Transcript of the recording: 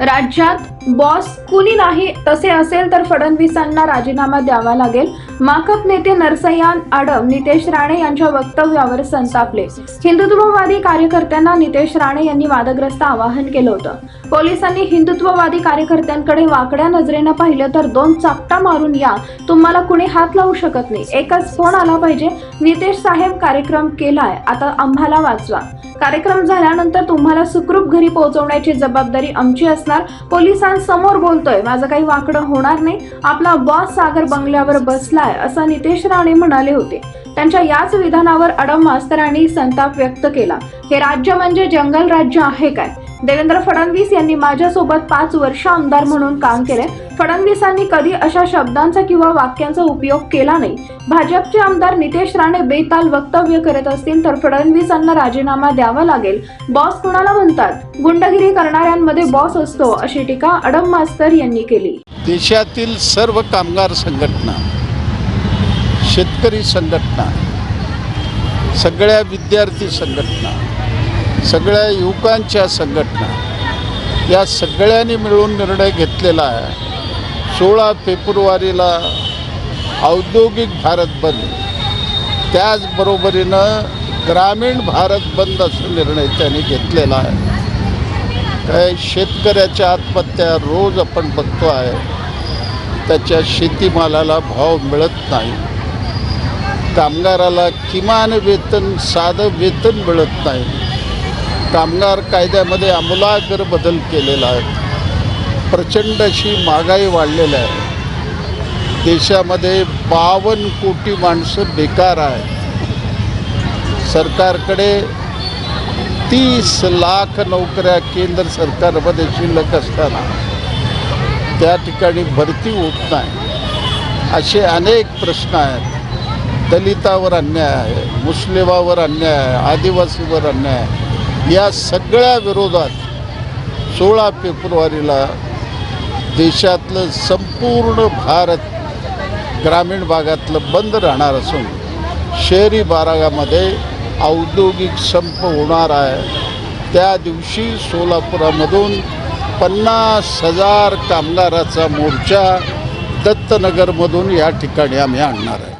राज्यात बॉस कुणी नाही तसे असेल तर फडणवीसांना राजीनामा द्यावा लागेल. माकप नेते नरसय्यान आडम नितेश राणे यांच्या वक्तव्यावर संतापले. हिंदुत्ववादी कार्यकर्त्यांना नितेश राणे यांनी वादग्रस्त आवाहन केलं होतं. पोलिसांनी हिंदुत्ववादी कार्यकर्त्यांकडे वाकड्या नजरेनं पाहिलं तर दोन चापटा मारून या. तुम्हाला कुणी हात लावू शकत नाही. एकच फोन आला पाहिजे. नितेश साहेब कार्यक्रम केलाय. आता आम्हाला वाचवा. कार्यक्रम झाल्यानंतर तुम्हाला सुखरूप घरी पोहोचवण्याची जबाबदारी आमची असणार. पोलिसांसमोर बोलतोय माझं काही वाकडं होणार नाही. आपला बॉस सागर बंगल्यावर बसलाय असं नितेश राणे म्हणाले होते. त्यांच्या याच विधानावर अडम मास्तरांनी संताप व्यक्त केला. हे राज्य म्हणजे जंगल राज्य आहे काय? देवेंद्र फडणवीस यांनी माझ्यासोबत पाच वर्ष आमदार म्हणून काम केले. फडणवीसांनी कधी अशा शब्दांचा किंवा वाक्यांचा उपयोग केला नाही. भाजपचे आमदार नितेश राणे बेताल वक्तव्य करत असतील तर फडणवीसांना राजीनामा द्यावा लागेल. बॉस कुणाला म्हणतात? गुंडगिरी करणाऱ्यांमध्ये बॉस असतो अशी टीका अडम मास्तर यांनी केली. देशातील सर्व कामगार संघटना शेतकरी संघटना सगळ्या विद्यार्थी संघटना सगळ्या युवकांच्या संघटना या सगळ्यांनी मिळून निर्णय घेतलेला आहे. सोळा फेब्रुवारीला औद्योगिक भारत बंद. त्याचबरोबरीनं ग्रामीण भारत बंद असा निर्णय त्यांनी घेतलेला आहे. काय शेतकऱ्याच्या आत्महत्या रोज आपण बघतो आहे. त्याच्या शेतीमालाला भाव मिळत नाही. कामगाराला किमान वेतन साधं वेतन मिळत नाही. कामगार कायद्यामध्ये आमूलाग्र बदल केलेला आहे. प्रचंड अशी महागाई वाढलेली आहे. देशामध्ये बावन्न कोटी माणसं बेकार आहेत. सरकारकडे तीस लाख नोकऱ्या केंद्र सरकारमध्ये शिल्लक असताना त्या ठिकाणी भरती होत नाही. असे अनेक प्रश्न आहेत. दलितावर अन्याय आहे मुस्लिमावर अन्याय आहे आदिवासीवर अन्याय आहे. या सगळ्या विरोधात सोळा फेब्रुवारीला देशातलं संपूर्ण भारत ग्रामीण भागातलं बंद राहणार असून शहरी भागामध्ये औद्योगिक संप होणार आहे. त्या दिवशी सोलापुरामधून पन्नास हजार कामगाराचा मोर्चा दत्तनगरमधून या ठिकाणी आम्ही आणणार आहे.